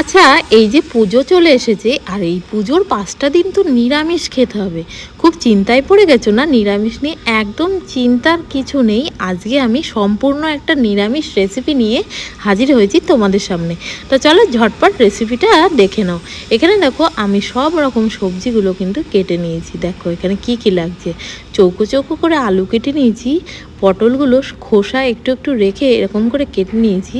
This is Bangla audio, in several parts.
আচ্ছা এই যে পুজো চলে এসেছে, আর এই পুজোর পাঁচটা দিন তো নিরামিষ খেতে হবে। খুব চিন্তায় পড়ে গেছো না? নিরামিষ নিয়ে একদম চিন্তার কিছু নেই। আজকে আমি সম্পূর্ণ একটা নিরামিষ রেসিপি নিয়ে হাজির হয়েছি তোমাদের সামনে। তো চলো ঝটপট রেসিপিটা দেখে নাও। এখানে দেখো, আমি সব রকম সবজিগুলো কিন্তু কেটে নিয়েছি। দেখো, এখানে কি কি লাগছে? চৌকো চৌকো করে আলু কেটে নিয়েছি, পটলগুলো খোসা একটু একটু রেখে এরকম করে কেটে নিয়েছি।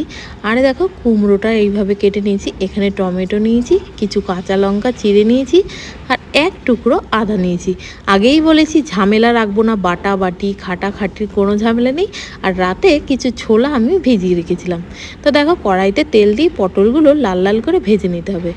আর দেখো কুমড়োটা এইভাবে কেটে নিয়েছি, এখানে টমেটো নিয়েছি, কিছু কাঁচা লঙ্কা চিড়ে নিয়েছি আর এক টুকরো আদা নিয়েছি। আগেই বলেছি ঝামেলা রাখব না বাটা বাটি খাটা খাটির কোনো ঝামেলা নেই আর রাতে কিছু ছোলা আমি ভিজিয়ে রেখেছিলাম। তো দেখো কড়াইতে তেল দিয়ে পটলগুলো লাল লাল করে ভেজে নিতে হবে।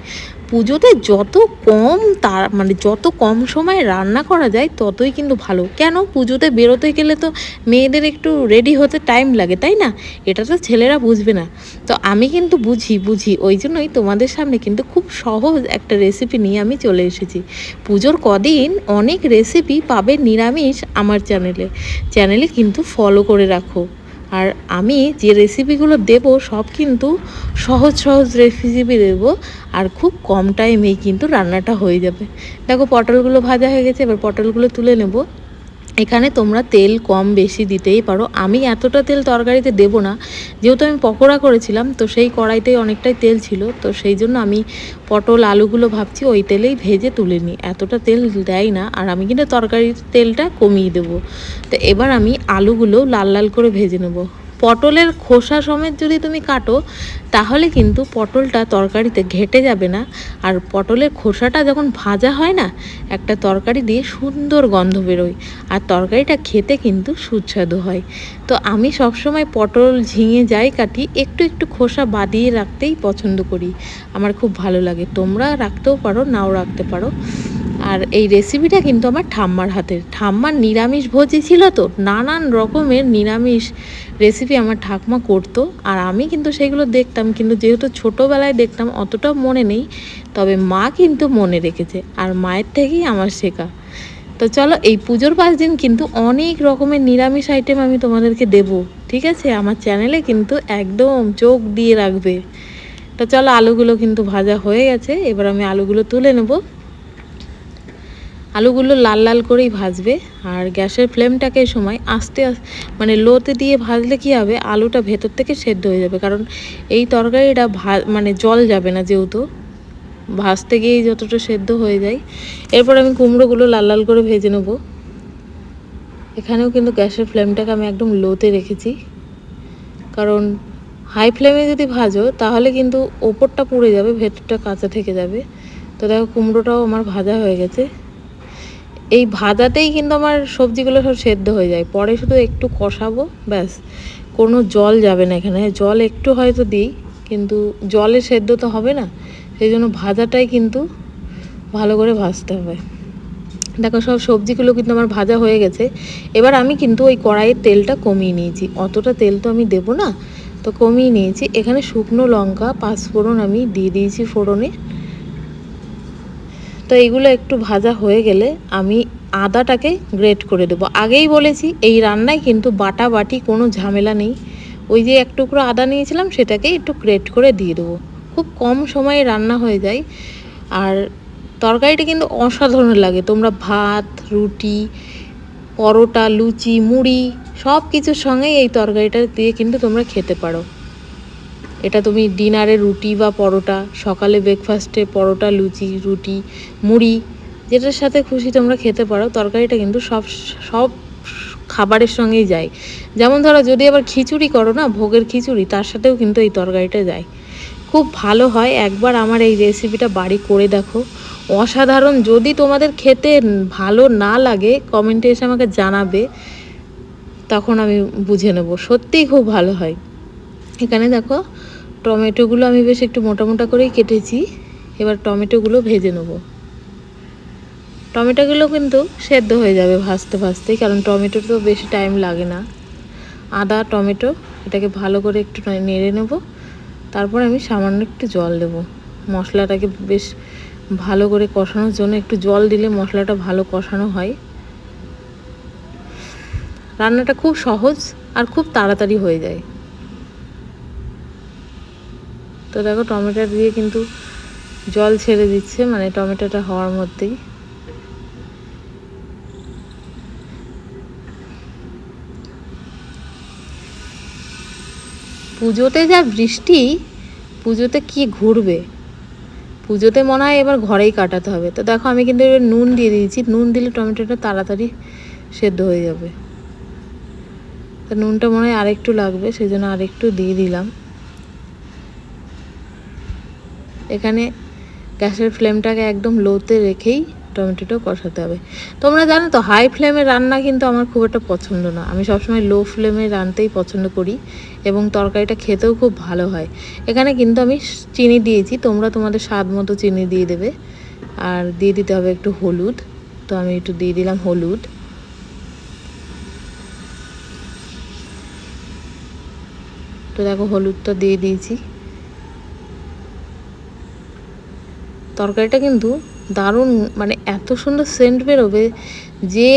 পুজোতে যত কম তার মানে যত কম সময়ে রান্না করা যায়, ততই কিন্তু ভালো। কেন? পুজোতে বেরোতে গেলে তো মেয়েদের একটু রেডি হতে টাইম লাগে, তাই না? এটা তো ছেলেরা বুঝবে না। তো আমি কিন্তু বুঝি বুঝি। ওই জন্যই তোমাদের সামনে কিন্তু খুব সহজ একটা রেসিপি নিয়ে আমি চলে এসেছি। পুজোর কদিন অনেক রেসিপি পাবে নিরামিষ আমার চ্যানেলে চ্যানেলে কিন্তু ফলো করে রাখো। আর আমি যে রেসিপিগুলো দেব সব কিন্তু সহজ সহজ রেসিপি দেবো। আর খুব কম টাইমেই কিন্তু রান্নাটা হয়ে যাবে। দেখো পটলগুলো ভাজা হয়ে গেছে, এবার পটলগুলো তুলে নেব। এখানে তোমরা তেল কম বেশি দিতেই পারো। আমি এতটা তেল তরকারিতে দেব না। যেহেতু আমি পকোড়া করেছিলাম, তো সেই কড়াইতেই অনেকটাই তেল ছিল। তো সেই জন্য আমি পটল, আলুগুলো ভাবছি ওই তেলেই ভেজে তুলে নিই। এতটা তেল দেয় না, আর আমি কিন্তু তরকারির তেলটা কমিয়ে দেবো। তো এবার আমি আলুগুলো লাল লাল করে ভেজে নেব। পটলের খোসা সমেত যদি তুমি কাটো, তাহলে কিন্তু পটলটা তরকারিতে ঘেটে যাবে না। আর পটলের খোসাটা যখন ভাজা হয় না, একটা তরকারি দিয়ে সুন্দর গন্ধ বেরোয়। আর তরকারিটা খেতে কিন্তু সুস্বাদু হয়। তো আমি সবসময় পটল ঝিঙে যাই কাটি, একটু একটু খোসা বাদিয়ে রাখতেই পছন্দ করি। আমার খুব ভালো লাগে। তোমরা রাখতেও পারো, নাও রাখতে পারো। আর এই রেসিপিটা কিন্তু আমার ঠাম্মার হাতের। ঠাম্মার নিরামিষ ভোজি ছিল তো, নানান রকমের নিরামিষ রেসিপি আমার ঠাকমা করতো। আর আমি কিন্তু সেগুলো দেখতাম, কিন্তু যেহেতু ছোটোবেলায় দেখতাম, অতটা মনে নেই। তবে মা কিন্তু মনে রেখেছে, আর মায়ের থেকেই আমার শেখা। তো চলো, এই পুজোর পাঁচ দিন কিন্তু অনেক রকমের নিরামিষ আইটেম আমি তোমাদেরকে দেব, ঠিক আছে? আমার চ্যানেলে কিন্তু একদম চোখ দিয়ে রাখবে। তো চলো, আলুগুলো কিন্তু ভাজা হয়ে গেছে। এবার আমি আলুগুলো তুলে নেব। আলুগুলো লাল লাল করেই ভাজবে আর গ্যাসের ফ্লেমটাকে সময় আস্তে আস্তে মানে লোতে দিয়ে ভাজলে কি হবে? আলুটা ভেতর থেকে সেদ্ধ হয়ে যাবে। কারণ এই তরকারিটা ভা মানে জল যাবে না যেহেতু। ভাজতে গিয়েই যতটা সেদ্ধ হয়ে যায়। এরপর আমি কুমড়োগুলো লাল লাল করে ভেজে নেব। এখানেও কিন্তু গ্যাসের ফ্লেমটাকে আমি একদম লোতে রেখেছি। কারণ হাই ফ্লেমে যদি ভাজো, তাহলে কিন্তু ওপরটা পুড়ে যাবে, ভেতরটা কাঁচা থেকে যাবে। তো দেখো কুমড়োটাও আমার ভাজা হয়ে গেছে। এই ভাজাতেই কিন্তু আমার সবজিগুলো সব সেদ্ধ হয়ে যায়। পরে শুধু একটু কষাবো, ব্যাস। কোনো জল যাবে না এখানে। জল একটু হয়তো দিই, কিন্তু জলে সেদ্ধ তো হবে না। সেই জন্য ভাজাটাই কিন্তু ভালো করে ভাজতে হবে। দেখো, সব সবজিগুলো কিন্তু আমার ভাজা হয়ে গেছে। এবার আমি কিন্তু ওই কড়াইয়ের তেলটা কমিয়ে নিয়েছি। অতটা তেল তো আমি দেবো না, তো কমিয়ে নিয়েছি। এখানে শুকনো লঙ্কা, পাঁচফোড়ন আমি দিয়ে দিয়েছি ফোড়নে। তো এইগুলো একটু ভাজা হয়ে গেলে আমি আদাটাকে গ্রেট করে দেবো। আগেই বলেছি, এই রান্নায় কিন্তু বাটা বাটি কোনো ঝামেলা নেই। ওই যে এক টুকরো আদা নিয়েছিলাম, সেটাকে একটু গ্রেট করে দিয়ে দেবো। খুব কম সময়ে রান্না হয়ে যায়। আর তরকারিটা কিন্তু অসাধারণ লাগে। তোমরা ভাত, রুটি, পরোটা, লুচি, মুড়ি সব কিছুর সঙ্গেই এই তরকারিটা দিয়ে কিন্তু তোমরা খেতে পারো। এটা তুমি ডিনারে রুটি বা পরোটা, সকালে ব্রেকফাস্টে পরোটা, লুচি, রুটি, মুড়ি, যেটার সাথে খুশি তোমরা খেতে পারো, তরকারিটা কিন্তু সব সব খাবারের সঙ্গেই যায়। যেমন ধরো, যদি আবার খিচুড়ি করো না, ভোগের খিচুড়ি, তার সাথেও কিন্তু এই তরকারিটা যায়। খুব ভালো হয়। একবার আমার এই রেসিপিটা বাড়ি করে দেখো। অসাধারণ। যদি তোমাদের খেতে ভালো না লাগে কমেন্টে এসে আমাকে জানাবে, তখন আমি বুঝে নেব। সত্যিই খুব ভালো হয়। এখানে দেখো টমেটোগুলো আমি বেশ একটু মোটা মোটা করেই কেটেছি। এবার টমেটোগুলো ভেজে নেব। টমেটোগুলো কিন্তু সেদ্ধ হয়ে যাবে ভাজতে ভাজতেই কারণ টমেটো তো বেশি টাইম লাগে না। আদা, টমেটো, এটাকে ভালো করে একটু নেড়ে নেব। তারপর আমি সামান্য একটু জল দেব। মশলাটাকে বেশ ভালো করে কষানোর জন্য একটু জল দিলে মশলাটা ভালো কষানো হয়। রান্নাটা খুব সহজ আর খুব তাড়াতাড়ি হয়ে যায়। তো দেখো টমেটো দিয়ে কিন্তু জল ছেড়ে দিচ্ছে মানে টমেটোটা হওয়ার মধ্যেই। পুজোতে যা বৃষ্টি, পুজোতে কি ঘুরবে? পুজোতে মনে হয় এবার ঘরেই কাটাতে হবে। তো দেখো আমি কিন্তু এবার নুন দিয়ে দিয়েছি, নুন দিলে টমেটোটা তাড়াতাড়ি সেদ্ধ হয়ে যাবে। তো নুনটা মনে হয় আরেকটু লাগবে সেই জন্য আরেকটু দিয়ে দিলাম। এখানে গ্যাসের ফ্লেমটাকে একদম লোতে রেখেই টমেটোটা কষাতে হবে। তোমরা জানো তো, হাই ফ্লেমে রান্না কিন্তু আমার খুব একটা পছন্দ না। আমি সবসময় লো ফ্লেমে রানতেই পছন্দ করি এবং তরকারিটা খেতেও খুব ভালো হয়। এখানে কিন্তু আমি চিনি দিয়েছি, তোমরা তোমাদের স্বাদ মতো চিনি দিয়ে দেবে। আর দিয়ে দিতে হবে একটু হলুদ, তো আমি একটু দিয়ে দিলাম হলুদ। তো দেখো হলুদটা দিয়ে দিয়েছি। তরকারিটা কিন্তু দারুণ মানে এত সুন্দর সেন্ট বেরোবে। যে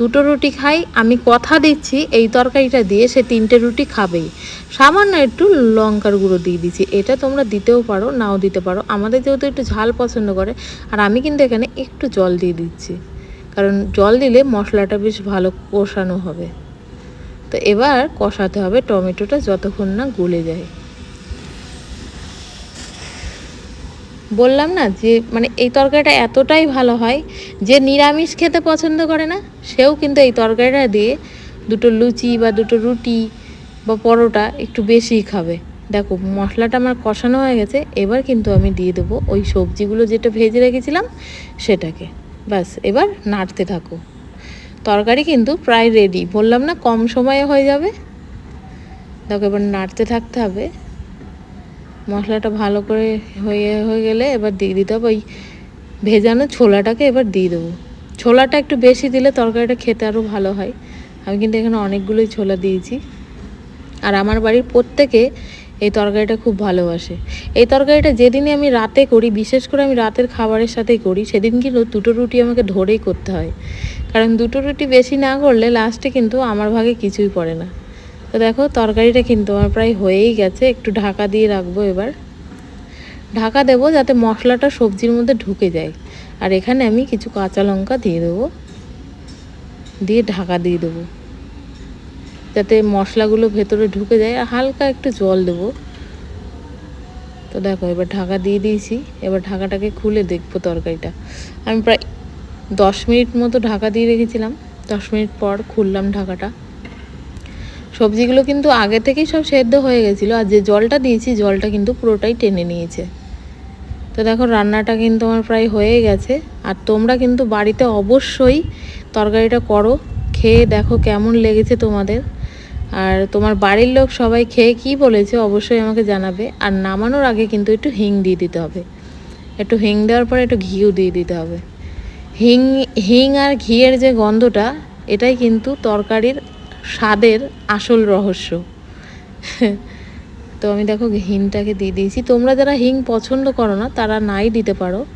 দুটো রুটি খাই, আমি কথা দিচ্ছি, এই তরকারিটা দিয়ে সে তিনটে রুটি খাবেই। সামান্য একটু লঙ্কার গুঁড়ো দিয়ে দিচ্ছি। এটা তোমরা দিতেও পারো, নাও দিতে পারো। আমাদের যেহেতু একটু ঝাল পছন্দ করে, আর আমি কিন্তু এখানে একটু জল দিয়ে দিচ্ছি। কারণ জল দিলে মশলাটা বেশ ভালো কষানো হবে। তো এবার কষাতে হবে টমেটোটা যতক্ষণ না গলে যায়। বললাম না যে মানে এই তরকারিটা এতটাই ভালো হয় যে নিরামিষ খেতে পছন্দ করে না, সেও কিন্তু এই তরকারিটা দিয়ে দুটো লুচি বা দুটো রুটি বা পরোটা একটু বেশিই খাবে। দেখো, মশলাটা আমার কষানো হয়ে গেছে, এবার কিন্তু আমি দিয়ে দেবো ওই সবজিগুলো যেটা ভেজে রেখেছিলাম সেটাকে। ব্যাস, এবার নাড়তে থাকো। তরকারি কিন্তু প্রায় রেডি বললাম না কম সময়ে হয়ে যাবে। দেখো, এবার নাড়তে থাকতে হবে। মশলাটা ভালো করে হয়ে হয়ে গেলে এবার দিয়ে দিতে হবে ওই ভেজানো ছোলাটাকে এবার দিয়ে দেবো। ছোলাটা একটু বেশি দিলে তরকারিটা খেতে আরও ভালো হয়। আমি কিন্তু এখানে অনেকগুলোই ছোলা দিয়েছি। আর আমার বাড়ির প্রত্যেকে এই তরকারিটা খুব ভালোবাসে। এই তরকারিটা যেদিনই আমি রাতে করি, বিশেষ করে আমি রাতের খাবারের সাথেই করি, সেদিন কিন্তু দুটো রুটি আমাকে ধরেই করতে হয়। কারণ দুটো রুটি বেশি না করলে লাস্টে কিন্তু আমার ভাগে কিছুই পড়ে না। তো দেখো, তরকারিটা কিন্তু আমার প্রায় হয়েই গেছে। একটু ঢাকা দিয়ে রাখব এবার। ঢাকা দেবো যাতে মশলাটা সবজির মধ্যে ঢুকে যায়। আর এখানে আমি কিছু কাঁচা লঙ্কা দিয়ে দেবো। দিয়ে ঢাকা দিয়ে দেবো। যাতে মশলাগুলো ভেতরে ঢুকে যায়। আর হালকা একটু জল দেবো। তো দেখো, এবার ঢাকা দিয়ে দিয়েছি। এবার ঢাকাটাকে খুলে দেখব তরকারিটা। আমি প্রায় দশ মিনিট মতো ঢাকা দিয়ে রেখেছিলাম। দশ মিনিট পর খুললাম ঢাকাটা। সবজিগুলো কিন্তু আগে থেকেই সব সেদ্ধ হয়ে গেছিল, আর যে জলটা দিয়েছি জলটা কিন্তু পুরোটাই টেনে নিয়েছে। তো দেখো রান্নাটা কিন্তু আমার প্রায় হয়ে গেছে, আর তোমরা কিন্তু বাড়িতে অবশ্যই তরকারিটা করো, খেয়ে দেখো কেমন লেগেছে তোমাদের। আর তোমার বাড়ির লোক সবাই খেয়ে কি বলেছে অবশ্যই আমাকে জানাবে, আর নামানোর আগে কিন্তু একটু হিং দিয়ে দিতে হবে। একটু হিং দেওয়ার পরে একটু ঘিও দিয়ে দিতে হবে। হিং হিং আর ঘিয়ের যে গন্ধটা, এটাই কিন্তু তরকারির স্বাদের আসল রহস্য। তো আমি দেখো হিংটাকে দিয়ে দিয়েছি। তোমরা যারা হিং পছন্দ করো না, তারা নাই দিতে পারো।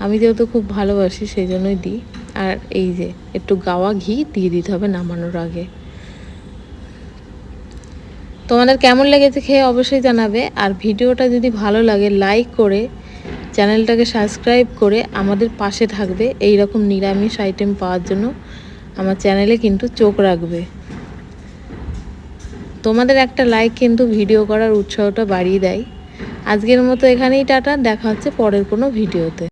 আমি যেহেতু খুব ভালোবাসি সেই জন্যই দিই। আর এই যে, একটু গাওয়া ঘি দিয়ে দিতে হবে নামানোর আগে। তোমাদের কেমন লেগেছে খেয়ে অবশ্যই জানাবে। আর ভিডিওটা যদি ভালো লাগে, লাইক করে, চ্যানেলটাকে সাবস্ক্রাইব করে আমাদের পাশে থাকবে। এই রকম নিরামিষ আইটেম পাওয়ার জন্য আমার চ্যানেলে কিন্তু চোখ রাখবে। তোমাদের একটা লাইক কিন্তু ভিডিও করার উৎসাহটা বাড়িয়ে দেয়। আজকের মতো এখানেই টাটা, দেখা হচ্ছে পরের কোনো ভিডিওতে